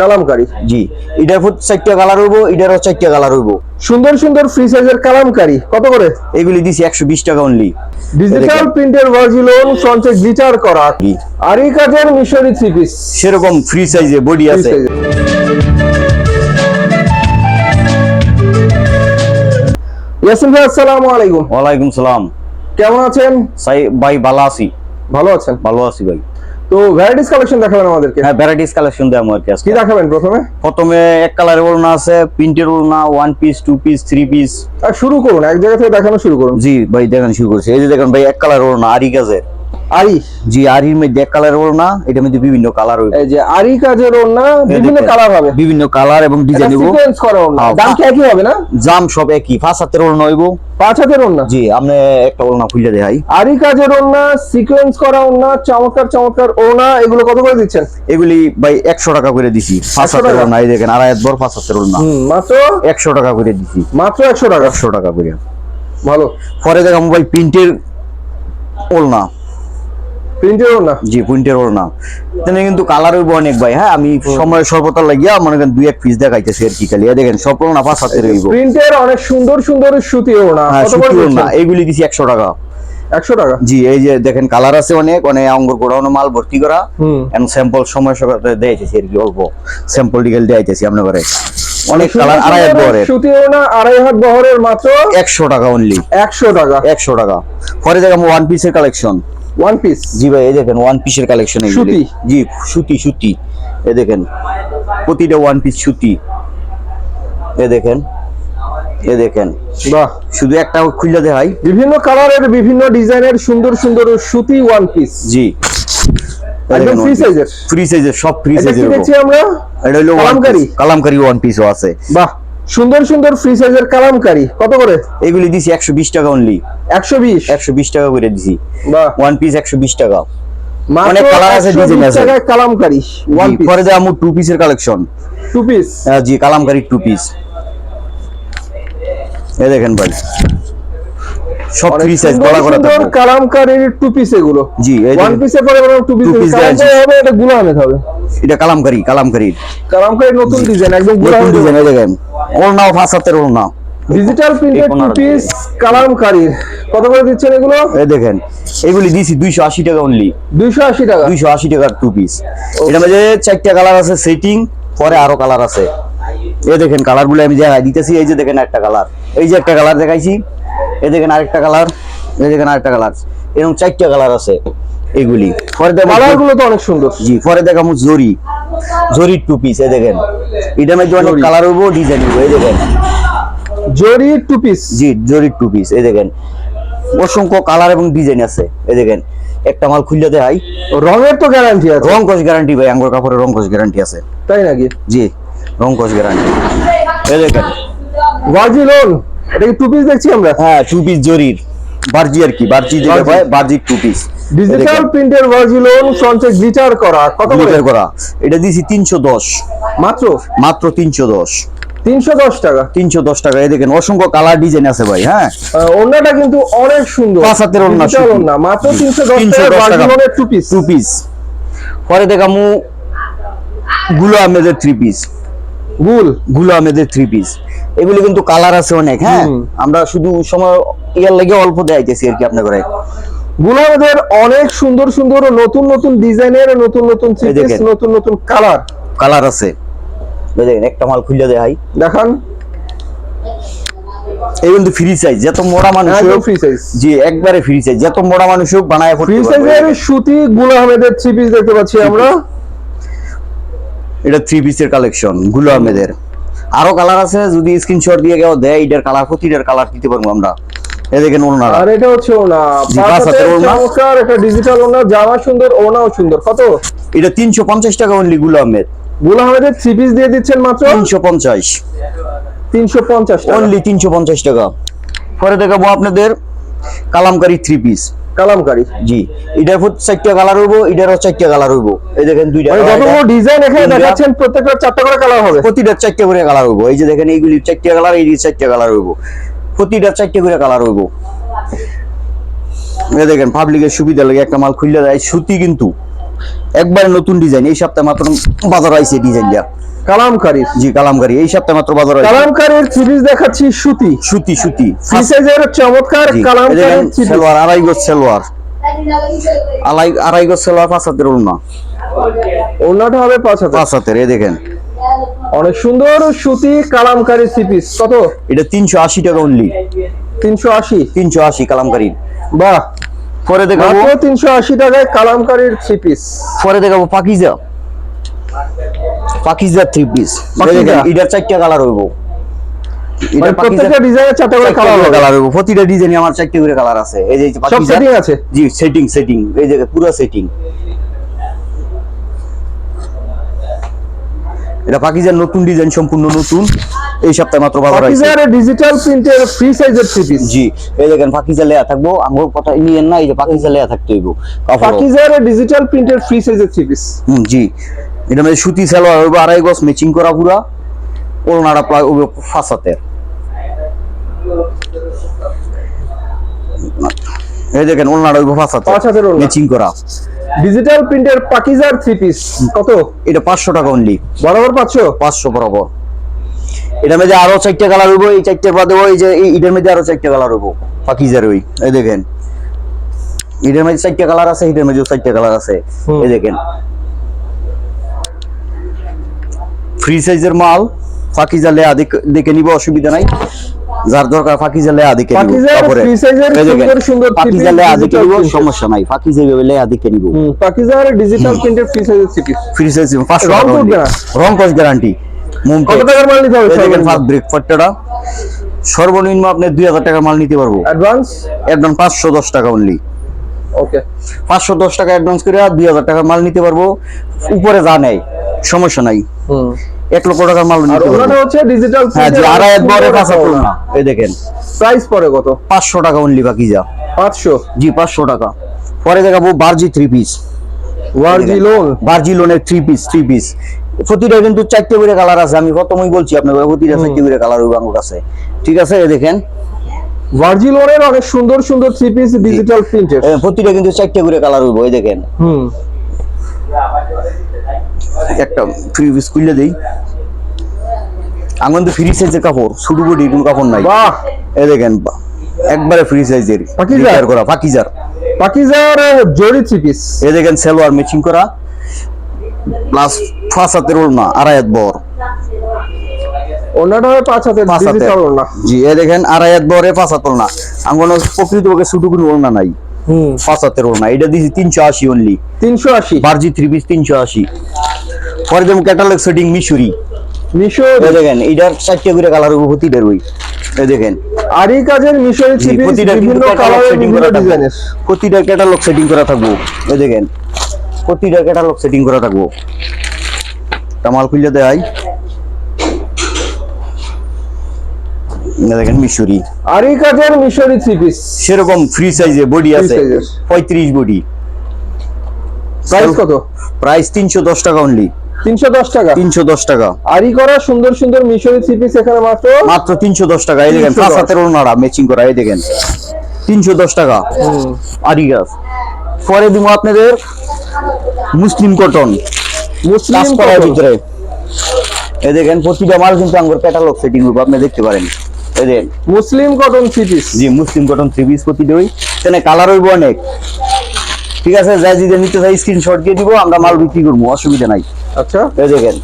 কালামকারি জি এটার ফুট চারটা কালার হইব এটারও চারটা কালার হইব। সুন্দর সুন্দর ফ্রি সাইজের কালামকারি কত করে? এগুলি দিছি একশো বিশ টাকা অনলি ডিজিটাল প্রিন্টের ভার্জিলন ফ্রন্টে গ্লিটার করা। আর এই কাজের মিশরি থ্রি পিস সেরকম ফ্রি সাইজে বডি আছে। ইয়াসিন ভাই আসসালামু আলাইকুম। ওয়ালাইকুম সালাম। কেমন আছেন? ভাই ভালো আছি। ভালো আছেন? ভালো আছি ভাই। তো ভ্যারাইটিস কালেকশন দেখাবেন আমাদেরকে? হ্যাঁ ভ্যারাইটিস কালেকশন দেয় আমার কাছে কি দেখাবেন প্রথমে? প্রথমে এক কালারের ওড়না আছে প্রিন্টের ওড়না one piece two piece three piece আর শুরু করুন এক জায়গা থেকে দেখানো শুরু করুন। জি ভাই দেখেন শুরু করছে। এই যে দেখেন ভাই এক কালার ওড়না আরি কাজের আরি? জি আরির মধ্যে এক কালার ওড়না এটার মধ্যে বিভিন্ন কালার হইবে। এই যে আরি কাজের ওড়না বিভিন্ন কালার হবে। বিভিন্ন কালার এবং ডিজাইন হইব। সিকোয়েন্স করা ওড়না। হ্যাঁ, দাম কি একই হবে না? জাম সব একই পাঁচ হাতের ওড়না হইব। পাঁচ হাজার ওড়না? জি আপনি একটা ওড়না খুলে দেখাই। আরি কাজের ওড়না সিকোয়েন্স করা ওড়না চমৎকার চমৎকার ওড়না এগুলো কত করে দিচ্ছেন? এগুলি ভাই একশো টাকা করে দিছি পাঁচ 100 হাতের টাকা? ওড়না এই দেখেন আড়াই হাত বড় পাঁচ হাতের ওড়না। মাত্র? একশো টাকা করে দিছি। মাত্র একশো টাকা? একশো টাকা করে। ভালো। পরে দেখা মোবাইল প্রিন্টের ওড়না। প্রিন্টের ওড়না? জি প্রিন্টের ওড়না। এখানে কিন্তু কালার হইব অনেক ভাই। হ্যাঁ আমি সময় সর্বতা লাগিয়া মনে করেন দুই এক পিস দেখাইতেছি আর কি খালি। দেখেন সব ওড়না পাঁচ হাতের হইব। প্রিন্টের অনেক সুন্দর সুন্দর সুতি ওড়না। হ্যাঁ সুতি ওড়না। এইগুলি দিছি একশো টাকা। একশো টাকা? জি এই যে দেখেন কালার আছে অনেক। অনেক গোড়ানো মাল ভর্তি করা। এন্ড স্যাম্পল সময় সকালে দিয়েছি আর কি অল্প। স্যাম্পল দিয়েছি আপনার ঘরে। অনেক কালার আড়াই হাত বহরের। আড়াই হাত বহরের মাত্র একশো টাকা অনলি একশো টাকা। একশো টাকা। পরে দেখেন ওয়ান পিসের কালেকশন ওয়ান পিস জি ভাই এই দেখেন ওয়ান পিসের কালেকশন সুতি? জি সুতি সুতি। এ দেখেন প্রতিটা ওয়ান পিস সুতি। এ দেখেন এ দেখেন। বাহ। শুধু একটা খুললে দেখাই বিভিন্ন কালারের বিভিন্ন ডিজাইনের সুন্দর সুন্দর সুতি ওয়ান পিস জি। একদম ফ্রি সাইজের ফ্রি সাইজের সব ফ্রি সাইজের আমরা? এটা হলো? কালামকারি। কালামকারি ওয়ান পিসও আছে। বাহ। সুন্দর সুন্দর ফ্রি সাইজের কালামকারি। কত করে? এগুলি দিছি একশো বিশ টাকা অনলি একশো বিশ? একশো বিশ টাকা করে দিছি। বা ওয়ান পিস একশো বিশ টাকা। মানে অনেক colour আছে, 120 design আছে। কালামকারি ওয়ান পিস পরে আমার টু পিসের কালেকশন টু পিস জি কালামকারি টু পিস এ দেখেন ভাই। সব ফ্রি সাইজ গলা থাকবে কালামকারির টু পিস এগুলো। জি ওয়ান পিসে পরে টু পিস হবে এটা হবে। এটা কালামকারি কালামকারি কালামকারির নতুন ডিজাইন একদম ডিজাইন এই দেখেন। পাঁচ হাতের ডিজিটাল প্রিন্টেড টু পিস কালামকারির। কত করে দিচ্ছেন এগুলো? এই দেখেন এগুলি দিছি দুইশো আশি টাকা অনলি দুইশো আশি টাকা। দুইশো আশি টাকার টু পিস এটার মধ্যে চারটা কালার আছে সেটিং পরে আরও কালার আছে। এই দেখেন কালারগুলো আমি দেখাই দিতেছি এই যে দেখেন একটা কালার এই যে একটা কালার দেখাইছি। দেখেন আরেকটা কালার দেখেন আরেকটা কালার এরকম চারটা কালার আছে এগুলি। পরে দেখো তো অনেক সুন্দর। জি পরে দেখাম জরি। জরি টু পিস এই দেখেন। এটার মধ্যে অনেক কালার হইব ডিজাইন হইব এই দেখেন। জরি টু পিস জি জরি টু পিস এই দেখেন। অসংখ্য কালার এবং ডিজাইন আছে এই দেখেন। একটা মাল খুললে দেখাই রঙের তো গ্যারান্টি আছে। রং কস গ্যারান্টি ভাই আঙ্গুর কাপড়ের রং কস গ্যারান্টি আছে। তাই নাকি? জি রং কস গ্যারান্টি এই দেখেন। ভার্জিলন এটা কি টু পিস দেখছি আমরা? হ্যাঁ টু পিস জরির। বার্জি আর কি বার্জি যেটা হয় বার্জি টু পিস ডিজিটাল প্রিন্টের ভার্জিলন ফ্রন্টে গ্লিটার করা কত গ্লিটার করা। এটা দিছি তিনশো দশ। মাত্র? মাত্র তিনশো দশ। তিনশো দশ টাকা। তিনশো দশ টাকা। এই দেখেন অসংখ্য কালার ডিজাইন আছে ভাই হ্যাঁ? আহ, ওড়নাটা কিন্তু অনেক সুন্দর। পাঁচ হাতের Digital মাত্র তিনশো দশ 310 টাকা। ভার্জিলনের টু পিস টু পিস পরে দেখামু গুলো আহমেদের থ্রি পিস গুলগুলো আহমেদের থ্রি পিস এগুলি কিন্তু কালার আছে অনেক হ্যাঁ? আমরা শুধু সময় ইয়ার লেগে অল্প দেখাইতেছি আর কি আপনার ঘরে গুলাবেদের অনেক সুন্দর সুন্দর নতুন নতুন ডিজাইনের নতুন নতুন থ্রি পিস নতুন নতুন কালার কালার আছে। দেখেন একটা মাল খুলে দেখাই। দেখান। এই কিন্তু ফ্রি সাইজ যত মোড়া মানুষ হোক, ফ্রি সাইজ জি একবারে ফ্রি সাইজ যত মোড়া মানুষ হোক বানায় ফ্রি। সাইজের সুতি গুল আহমেদের থ্রি পিস দেখতে পাচ্ছি আমরা। এটা থ্রি পিসের কালেকশনগুলো আহমেদের আরও কালার আছে যদি স্ক্রিনশট দিয়ে কেউ দেয় এটার কালার প্রতিটার কালার দিতে পারব আমরা। আর এটা হচ্ছে ওনা পাঁচ পাঁচ হাতের হাতের চমৎকার একটা ডিজিটাল ওনা জামা সুন্দর ওনাও সুন্দর। কত? এটা তিনশো পঞ্চাশ টাকা অনলি গুলো আহমেদ। গুল আহমেদের থ্রি পিস দিয়ে দিচ্ছেন মাত্র? টাকা। অনলি তিনশো পঞ্চাশ টাকা। পরে দেখাবো আপনাদের কালামকারি থ্রি পিস কালামকারি। জি এটার চারটা কালার হইব এটারও চারটা কালার হইব। এই দেখেন দুইটা মানে যতগুলো ডিজাইন এখানে দেখাচ্ছেন প্রত্যেকটা চারটা করে কালার হবে। প্রতিটার চারটা করে কালার হইব। এই যে দেখেন এইগুলি চারটা কালার এই চারটা কালার হইব। প্রতিটার চারটা করে কালার হইব। এই দেখেন পাবলিকের সুবিধা লাগে একটা মাল খুললে দেয়। সুতি কিন্তু একবারে নতুন ডিজাইন এই সপ্তাহে মাত্র বাজার আইছে ডিজাইনটা কালামকারীর জি কালামকারি। এই সপ্তাহে মাত্র বাজার আইছে কালামকারীর সিরিজ দেখাচ্ছি সুতি। সুতি সুতি। ফ্রি সাইজের চমৎকার কালামকারীর সিরিজ। সালোয়ার আড়াই গজ সালোয়ার। আড়াই আড়াই গজ সালোয়ার পাঁচ হাতের না ওনাটা হবে পাঁচ হাজার পাঁচ হাতের এই দেখেন। অনেক সুন্দর সুতি কালামকারী সিপিস কত? এটা তিনশো আশি টাকা অনলি তিনশো আশি? তিনশো আশি কালামকারি বাহ। পরে দেখাবো। তিনশো আশি টাকায় কালামকারীর থ্রি পিস পরে দেখাবো পাকিজা। পাকিজা থ্রি পিস এটার চারটা কালার হইব। মানে প্রত্যেকটা ডিজাইনের চারটা করে কালার কালার হইব। প্রতিটা ডিজাইনে আমার চারটে করে কালার আছে। এই যে সব সেটিং আছে? জি সেটিং সেটিং এই যে পুরো সেটিং এটা পাকিজার নতুন ডিজাইন সম্পূর্ণ নতুন। এই সপ্তাহে মাত্র বাজার পাকিজার ডিজিটাল প্রিন্টের ফ্রি সাইজের থ্রি পিস জি এই দেখেন পাকিজা লেয়া থাকব। আঙ্গুর কথা নিয়েন না এই যে পাকিজা লেয়া থাকতে হইব। পাকিজার ডিজিটাল প্রিন্টের ফ্রি সাইজের থ্রি পিস জি। এটা মানে সুতি সালোয়ার হইব আড়াই গজ ম্যাচিং করা পুরা। ওলনাটা প্রায় পাঁচ হাতের এই দেখেন ওলনাটা হইব পাঁচ হাতের। ম্যাচিং করা। ডিজিটাল প্রিন্টের পাকিজার থ্রি পিস কত? এটা পাঁচশো টাকা অনলি বরাবর পাচ্ছো পাঁচশো বরাবর। এটার মধ্যে আরও চারটে কালার হইব এই চারটে বাদে ওই যে এই- এটার মধ্যে আরও চারটে কালার হইব। পাকিজার ওই এই দেখেন। এটার মধ্যে চারটে কালার আছে এটার মধ্যে চারটে কালার আছে। এই দেখেন। ফ্রি সাইজের মাল ফাঁকি জালে দেখে- দেখে নিব অসুবিধা নাই। যার দরকার ফাঁকি জালে আদিকে নিব লেয়া দেখে digital নিব সমস্যা নাই ফাকিজা লেয়া দেখে নিব। হুম পাকিজার ডিজিটাল প্রিন্টের ফ্রি সাইজের থ্রি পিস ফ্রি সাইজ পাঁচশো রং টাকা উঠবে রং কস গ্যারান্টি কত টাকার মাল নিতে হবে দেখেন সর্বনিম্ন? ফাস্ট ব্রেক ফট্টাটা সর্বনিম্ন আপনি দুই হাজার টাকা মাল নিতে পারব। অ্যাডভান্স পাঁচশো দশ টাকা অনলি ওকে পাঁচশো দশ টাকা অ্যাডভান্স করে দুই হাজার টাকার মাল নিতে পারব। উপরে যা নেই সমস্যা নাই। এক লক্ষ টাকার মাল নিতে পারব। হচ্ছে ডিজিটাল হ্যাঁ আড়াই না এই দেখেন। প্রাইস পরে কত? পাঁচশো টাকা অনলি বাকি যা। পাঁচশো? জি পাঁচশো টাকা। পরে দেখাবো বার্জি থ্রি পিস ওয়ার্জি লোন বার্জি লোনের থ্রি পিস থ্রি পিস প্রতিটা কিন্তু চারটে করে কালার আছে। আমি প্রথমেই বলছি আপনাকে প্রতিটা চারটে করে কালার হইব আমার কাছে ঠিক আছে দেখেন। ভার্জি অনেক সুন্দর সুন্দর থ্রি পিস ডিজিটাল প্রতিটা কিন্তু চারটে করে কালার হইব এই দেখেন। হুম। একটা ফ্রি খুললে দেই। আমার তো ফ্রি সাইজের কাপড় শুধু বডি কোনো কাপড় নাই। বাহ! এই দেখেন একবারে ফ্রি সাইজের পাকিজার? করা পাকিজার। পাকিজার জরি থ্রি পিস এই দেখেন সালোয়ার ম্যাচিং করা। প্লাস পাঁচ হাতের ওড়না আড়াই হাত বর। ওনাটা হয় পাঁচ হাতের পাঁচ হাতের। ওনা জি এই দেখেন আড়াই হাত বরে পাঁচ হাত ওড়না। আমার প্রকৃতপক্ষে শুধু কোনো ওড়না নাই। হুম। পাঁচ ওড়না। এটা দিয়েছি তিনশো আশি অনলি তিনশো আশি। বার্জি থ্রি পিস তিনশো আশি। পরে যেমন ক্যাটালগ সেটিং মিশুরি। মিশো এই দেখেন এটার চারটে করে কালার হইব প্রতিটার ওই এই দেখেন। আরি কাজের মিশরি প্রতিটা বিভিন্ন ক্যাটালগ সেটিং করা থাকবে। প্রতিটা ক্যাটালগ সেটিং করা থাকব। এই দেখেন প্রতিটা ক্যাটালগ সেটিং করা থাকব। কামাল খুললে দেয় এই দেখেন মিশুরি। আরি কাজের মিশরি থ্রি পিস সেরকম ফ্রি সাইজে বডি আছে। size এর। পঁয়ত্রিশ বডি প্রাইস কত? প্রাইস তিনশো দশ টাকা অনলি তিনশো দশ টাকা? তিনশো দশ টাকা। আরি করা সুন্দর সুন্দর মিশরি থ্রি পিস এখানে মাত্র? মাত্র তিনশো দশ টাকা। এই দেখেন 310 পাঁচ হাতের ওনারা ম্যাচিং করা এই দেখেন। তিনশো দশ টাকা। আরি গাছ পরে দিব আপনাদের মুসলিম কটন মুসলিম cotton। ভিতরে। এই দেখেন প্রতিটা মাল কিন্তু আমার ক্যাটালগ সেটিং হবে আপনি দেখতে পারেন। এই দেখেন মুসলিম কটন থ্রি পিস জি মুসলিম কটন থ্রি পিস প্রতি ওই এখানে কালার হইব অনেক। ঠিক আছে যাই যদি নিতে চাই স্ক্রিনশট দিয়ে দিব আমরা মাল বিক্রি করব অসুবিধা নাই। আচ্ছা। এই দেখেন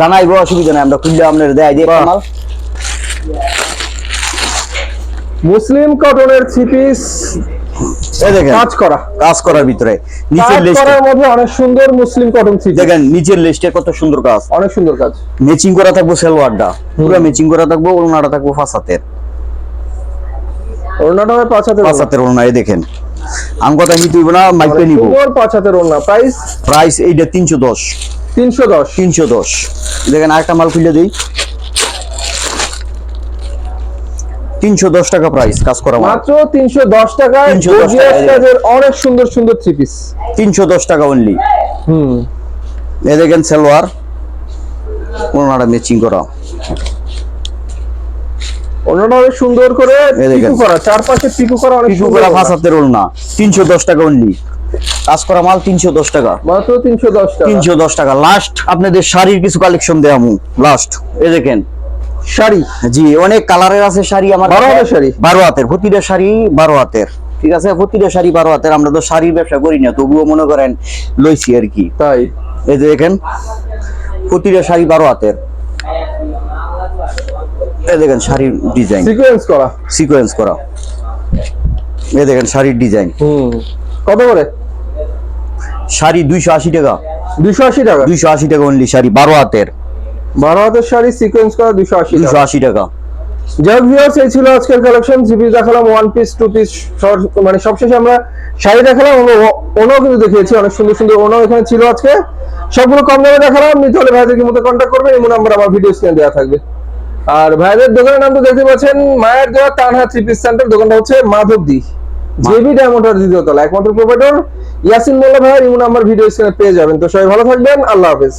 জানাইবো অসুবিধা নাই আমরা খুললে আপনার দেয় দিয়ে। মাল। মুসলিম কটনের থ্রি পিস কাজ করা। কাজ করার ভিতরে নিচের কাজ মধ্যে অনেক সুন্দর মুসলিম কটন থ্রি দেখেন নিচের লিস্টে কত সুন্দর কাজ। অনেক সুন্দর কাজ। ম্যাচিং করা থাকব সালোয়ারটা পুরো ম্যাচিং করা থাকব ওলনাটা থাকব পাঁচ ওড়নাটা পাঁচ হাতের পাঁচ হাতের ওলনা এই দেখেন। আমি কথা নিতে হইব না মাইপে নিব। সুন্দর পাঁচ হাতের ওড়না। প্রাইস প্রাইস এইটা তিনশো দশ। তিনশো দশ। তিনশো দশ। দেখেন আরেকটা মাল খুলে দিই। তিনশো দশ টাকা প্রাইস কাজ করা মাল মাত্র তিনশো দশ টাকায় 310 gorgeous টাকায়। কাজের অনেক সুন্দর সুন্দর থ্রি পিস তিনশো দশ টাকা অনলি হুম। দেখেন সালোয়ার ম্যাচিং করা। ওড়নাটা অনেক সুন্দর করে। পিকু করা চারপাশে পিকু করা অনেক পিকু করা ওড়না। পাঁচ হাতের ওলনা তিনশো দশ টাকা অনলি কাজ করা মাল তিনশো দশ টাকা। মাত্র তিনশো দশ টাকা। তিনশো দশ টাকা। লাস্ট আপনাদের শাড়ির কিছু কালেকশন দেয়ামু লাস্ট এ দেখেন। শাড়ি? জি অনেক কালারের আছে শাড়ি আমার বারো হাতের শাড়ি? বারো হাতের প্রতিটা শাড়ি বারো হাতের। ঠিক আছে? প্রতিটা শাড়ি বারো হাতের আমরা তো শাড়ির ব্যবসা করি না তবুও মনে করেন লইছি আর কি। তাই? এই যে দেখেন প্রতিটা শাড়ি বারো হাতের। এই দেখেন শাড়ির ডিজাইন। সিকোয়েন্স করা। সিকোয়েন্স করা। এই দেখেন শাড়ির ডিজাইন। হুম। কত করে? শাড়ি দুইশো আশি টাকা। দুশো আশি টাকা। দুইশো আশি টাকা অনলি শাড়ি বারো হাতের। বারো হাতের শাড়ি সিকোয়েন্স করা দুশো আশি টাকা। আশি টাকা। যাই ভিউয়ার্স এই ছিল আজকের কালেকশন জিপি দেখালাম ওয়ান পিস টু পিস মানে সবশেষে আমরা শাড়ি দেখালাম ওনাও কিন্তু দেখিয়েছি অনেক সুন্দর সুন্দর ওনাও এখানে ছিল আজকে। সবগুলো কম দামে দেখালাম নিতে হলে ভাইদেরকে মতো কন্ট্যাক্ট করবেন নাম্বার আমার ভিডিও স্ক্রিনে দেওয়া থাকবে। আর ভাইদের দোকানের নাম তো দেখতে পাচ্ছেন মায়ের দেওয়া তানহা থ্রি পিস সেন্টার দোকানটা হচ্ছে মাধবদি। জেবি ডায়মন্ডার দ্বিতীয় তলা একমাত্র প্রোভাইডার ইয়াসিন মোল্লা ভাই ইমু নাম্বার ভিডিও স্ক্রিনে পেয়ে যাবেন। তো সবাই ভালো থাকবেন আল্লাহ হাফেজ।